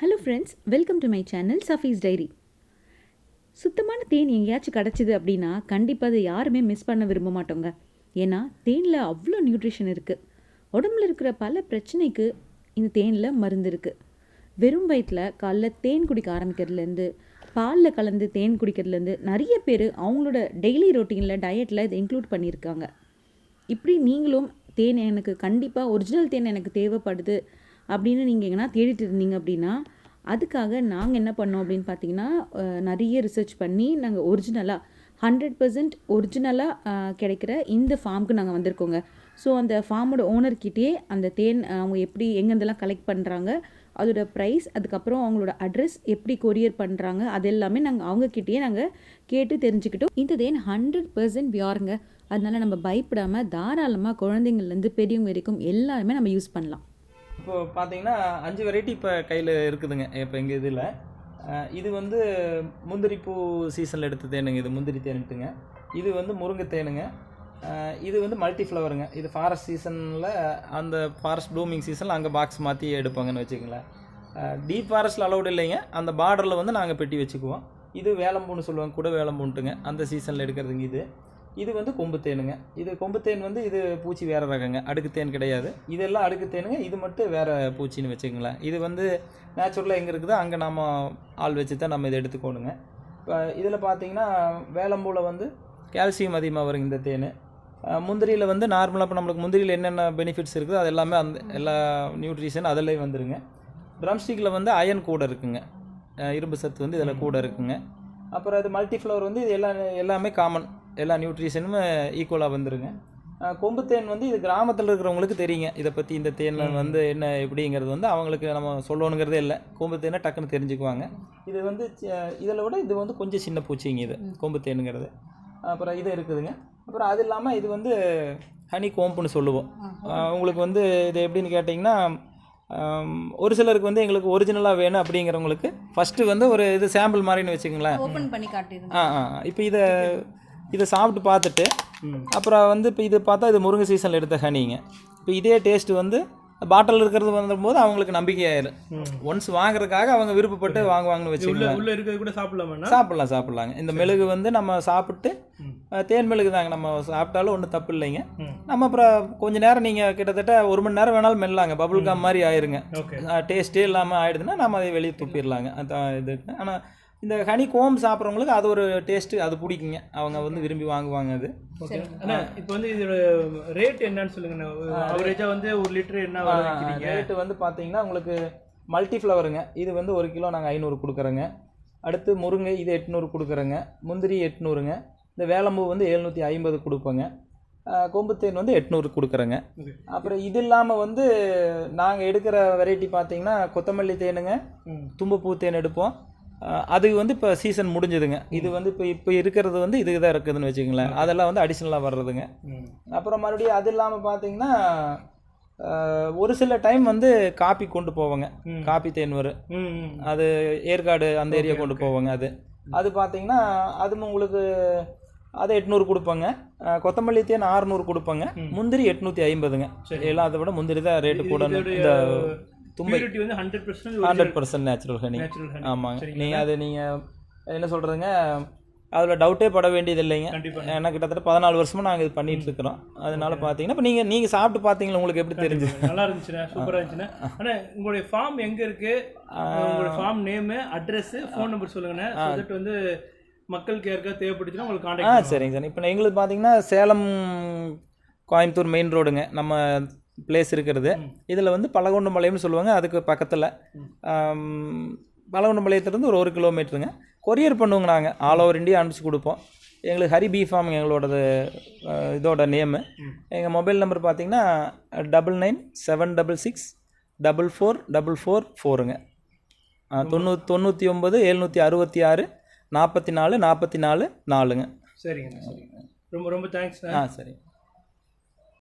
Hello friends welcome to my channel Safi's diary சுத்தமான தேன் எங்கேயாச்சும் கிடச்சிது அப்படின்னா கண்டிப்பாக அதை யாருமே மிஸ் பண்ண விரும்ப மாட்டோங்க. ஏன்னா தேனில் அவ்வளோ நியூட்ரிஷன் இருக்குது உடம்புல இருக்கிற பல பிரச்சனைக்கு இந்த தேனில் மருந்து இருக்குது வெறும் வயிற்றில் காலைல தேன் குடிக்க ஆரம்பிக்கிறதுலேருந்து பாலில் கலந்து தேன் குடிக்கிறதுலேருந்து நிறைய பேர் அவங்களோட டெய்லி ரொட்டீனில் டயட்டில் இதை இன்க்ளூட் பண்ணியிருக்காங்க. இப்படி நீங்களும் தேன் எனக்கு கண்டிப்பாக ஒரிஜினல் தேன் எனக்கு தேவைப்படுது அப்படின்னு நீங்கள் எங்கன்னா தேடிட்டு இருந்தீங்க அப்படின்னா அதுக்காக நாங்கள் என்ன பண்ணோம் அப்படின்னு பார்த்தீங்கன்னா நிறைய ரிசர்ச் பண்ணி நாங்கள் ஒரிஜினலாக ஹண்ட்ரட் பர்சன்ட் ஒரிஜினலாக கிடைக்கிற இந்த ஃபார்முக்கு நாங்கள் வந்திருக்கோங்க. ஸோ அந்த ஃபார்மோட ஓனர்கிட்டே அந்த தேன் அவங்க எப்படி எங்கேருந்தெல்லாம் கலெக்ட் பண்ணுறாங்க அதோட ப்ரைஸ் அதுக்கப்புறம் அவங்களோட அட்ரஸ் எப்படி கொரியர் பண்ணுறாங்க அது எல்லாமே நாங்கள் அவங்கக்கிட்டேயே நாங்கள் கேட்டு தெரிஞ்சுக்கிட்டோம். இந்த தேன் ஹண்ட்ரட் பர்சன்ட் பியாருங்க அதனால் நம்ம பயப்படாமல் தாராளமாக குழந்தைங்கள்லேருந்து பெரியவங்க வரைக்கும் எல்லாருமே நம்ம யூஸ் பண்ணலாம். இப்போ பார்த்தீங்கன்னா அஞ்சு வெரைட்டி இப்போ கையில் இருக்குதுங்க. இப்போ எங்கள் இதில். இது வந்து முந்திரி பூ சீசனில் எடுத்த தேனுங்க. இது முந்திரி தேனுட்டுங்க. இது வந்து முருங்கை தேனுங்க. இது வந்து மல்டி ஃப்ளவருங்க இது ஃபாரஸ்ட் சீசனில் அந்த ஃபாரஸ்ட் ப்ளூமிங் சீசனில் அங்கே பாக்ஸ் மாற்றி எடுப்பாங்கன்னு வச்சுக்கோங்களேன். டீப் ஃபாரஸ்ட்டில் அலௌடு இல்லைங்க. அந்த பார்டரில் வந்து நாங்கள் பெட்டி வச்சுக்குவோம். இது வேலம்பூன்னு சொல்லுவாங்க. கூட வேலம்பூன்ட்டுங்க அந்த சீசனில் எடுக்கிறதுங்க இது. இது வந்து கொம்பு தேனுங்க. இது கொம்பு தேன் வந்து இது பூச்சி வேறு ரகங்க. அடுக்கு தேன் கிடையாது. இதெல்லாம் அடுக்கு தேனுங்க. இது மட்டும் வேறு பூச்சின்னு வச்சுக்கங்களேன். இது வந்து நேச்சுரலாக எங்கே இருக்குதோ? அங்கே நம்ம ஆள் வச்சு தான் நம்ம இதை எடுத்துக்கோணுங்க. இப்போ இதில் பார்த்தீங்கன்னா வேலம்பூவில் வந்து கால்சியம் அதிகமாக வருங்க இந்த தேன். முந்திரியில் வந்து நார்மலாக இப்போ நம்மளுக்கு முந்திரியில் என்னென்ன பெனிஃபிட்ஸ் இருக்குதோ அது எல்லாமே அந்த எல்லா நியூட்ரிஷன் அதிலே வந்துருங்க. ட்ரம்ஸ்டிக்கில் வந்து அயன் கூட இருக்குங்க. இரும்பு சத்து வந்து இதில் கூட இருக்குங்க. அப்புறம் அது மல்டி ஃப்ளவர் வந்து இது எல்லா எல்லாமே காமன் எல்லா நியூட்ரிஷனும் ஈக்குவலாக வந்துருங்க. அஹ் கொம்பு தேன் வந்து இது கிராமத்தில் இருக்கிறவங்களுக்கு தெரியுங்க. இதை பற்றி இந்த தேன் வந்து என்ன எப்படிங்கிறது வந்து அவங்களுக்கு நம்ம சொல்லணுங்கிறதே இல்லை. கொம்பு தேனை டக்குன்னு தெரிஞ்சுக்குவாங்க. இது வந்து இதில் விட இது வந்து கொஞ்சம் சின்ன பூச்சிங்க இது கொம்பு தேனுங்கிறது. அப்புறம் இது இருக்குதுங்க. அப்புறம் அது இல்லாமல் இது வந்து ஹனி கோம்புன்னு சொல்லுவோம். உங்களுக்கு வந்து இது எப்படின்னு கேட்டிங்கன்னா ஒரு சிலருக்கு வந்து எங்களுக்கு ஒரிஜினலாக வேணும் அப்படிங்கிறவங்களுக்கு ஃபஸ்ட்டு வந்து ஒரு இது சாம்பிள் மாதிரின்னு வச்சுக்கோங்களேன். ஓப்பன் பண்ணி காட்டிடுங்க. ஆ ஆ இப்போ இதை இதை சாப்பிட்டு பார்த்துட்டு அப்புறம் வந்து இப்போ இது பார்த்தா இது முருங்கை சீசனில் எடுத்த ஹனிங்க. இப்போ இதே டேஸ்ட் வந்து பாட்டில் இருக்கிறது வந்தும்போது அவங்களுக்கு நம்பிக்கையாயிரும் ஒன்ஸ் வாங்குறதுக்காக அவங்க விருப்பப்பட்டு வாங்குவாங்கன்னு வச்சுக்கோங்களேன். உள்ள இருக்கிறது கூட சாப்பிடலாமா சாப்பிட்லாம் சாப்பிட்லாங்க. இந்த மெழுகு வந்து நம்ம சாப்பிட்டு தேன் மெழுகு தாங்க நம்ம சாப்பிட்டாலும் ஒன்றும் தப்பு இல்லைங்க. நம்ம அப்புறம் கொஞ்ச நேரம் நீங்கள் கிட்டத்தட்ட ஒரு மணி நேரம் வேணாலும் மெல்லாங்க பபுள் கம் மாதிரி ஆயிருங்க. டேஸ்ட்டே இல்லாமல் ஆயிடுதுன்னா நம்ம அதை வெளியே துப்பிடலாங்க. இது. ஆனால் இந்த ஹனி கோம் சாப்பிட்றவங்களுக்கு அது ஒரு டேஸ்ட்டு அது பிடிக்குங்க. அவங்க வந்து விரும்பி வாங்குவாங்க அது. ஓகே அண்ணா இப்போ வந்து இதோட ரேட் என்னன்னு சொல்லுங்க அவரேஜா வந்து ஒரு லிட்டர் என்ன ரேட்டு வந்து பார்த்தீங்கன்னா உங்களுக்கு மல்டி ஃப்ளவருங்க இது வந்து ஒரு கிலோ நாங்கள் ஐநூறு கொடுக்குறோங்க. அடுத்து முருங்கை இது எட்நூறு கொடுக்குறோங்க. முந்திரி எட்நூறுங்க. இந்த வேலம்பூ வந்து எழுநூற்றி ஐம்பது கொடுப்போங்க. கொம்புத்தேன் வந்து எட்நூறு கொடுக்குறோங்க. அப்புறம் இது இல்லாமல் வந்து நாங்கள் எடுக்கிற வெரைட்டி பார்த்தீங்கன்னா கொத்தமல்லி தேனுங்க. தும்பப்பூ தேன் எடுப்போம். அது வந்து இப்போ சீசன் முடிஞ்சதுங்க. இது வந்து இப்போ இப்போ இருக்கிறது வந்து இதுக்கு தான் இருக்குதுன்னு வச்சுக்கோங்களேன். அதெல்லாம் வந்து அடிஷ்னலாக வர்றதுங்க. அப்புறம் மறுபடியும் அது இல்லாமல் பார்த்தீங்கன்னா ஒரு சில டைம் வந்து காப்பி கொண்டு போவாங்க. காப்பி தேன் வரும் ம், ம். அது ஏற்காடு அந்த ஏரியா கொண்டு போவாங்க அது. அது பார்த்தீங்கன்னா அதுவும் உங்களுக்கு அது எட்நூறு கொடுப்பாங்க. கொத்தமல்லி தேன் ஆறுநூறு கொடுப்பாங்க. முந்திரி எட்நூற்றி ஐம்பதுங்க. எல்லாம் அதை விட முந்திரி தான் ரேட்டு கூட இந்த தும்பை. வந்து hundred percent hundred percent natural honey ஆமாங்க. நீங்கள் அது நீங்கள் என்ன சொல்கிறதுங்க அதில் டவுட்டே பட வேண்டியது இல்லைங்க. ஏன்னா கிட்டத்தட்ட பதினாலு வருஷமா நாங்கள் இது பண்ணிட்டு இருக்கிறோம். அதனால பார்த்தீங்கன்னா இப்போ நீங்கள் நீங்கள் சாப்பிட்டு பார்த்தீங்களா உங்களுக்கு எப்படி தெரிஞ்சு நல்லா இருந்துச்சுண்ணே. சூப்பரா இருந்துச்சுண்ணே. அண்ணா உங்களுடைய ஃபார்ம் எங்க இருக்கு? உங்களுடைய farm name address phone number சொல்லுங்கண்ணே. தட் வந்து மக்களுக்கு யாருக்காவது தேவைப்பட்டுச்சுன்னா உங்களுக்கு ஆ காண்டாக்ட் சரிங்க சார் இப்போ எங்களுக்கு பார்த்தீங்கன்னா சேலம் கோயம்புத்தூர் மெயின் ரோடுங்க நம்ம பிளேஸ் இருக்கிறது. இதில் வந்து பலகொண்டம்பாளையம்னு சொல்லுவாங்க. அதுக்கு பக்கத்தில். பலகொண்டம்பாளையத்துலேருந்து ஒரு ஒரு கிலோமீட்டருங்க. கொரியர் பண்ணுவோங்க நாங்கள் ஆல் ஓவர் இந்தியா அனுப்பிச்சு கொடுப்போம். எங்களுக்கு ஹரி பி ஃபார்ம் எங்களோடது இதோட நேமு எங்கள் மொபைல் நம்பர் பார்த்தீங்கன்னா double nine seven double six double four double four ஃபோருங்க தொண்ணூ தொண்ணூற்றி ஒம்பது எழுநூற்றி அறுபத்தி ஆறு நாற்பத்தி நாலு நாற்பத்தி நாலு நாலுங்க. சரிங்க ரொம்ப ரொம்ப தேங்க்ஸ் ஆ சரி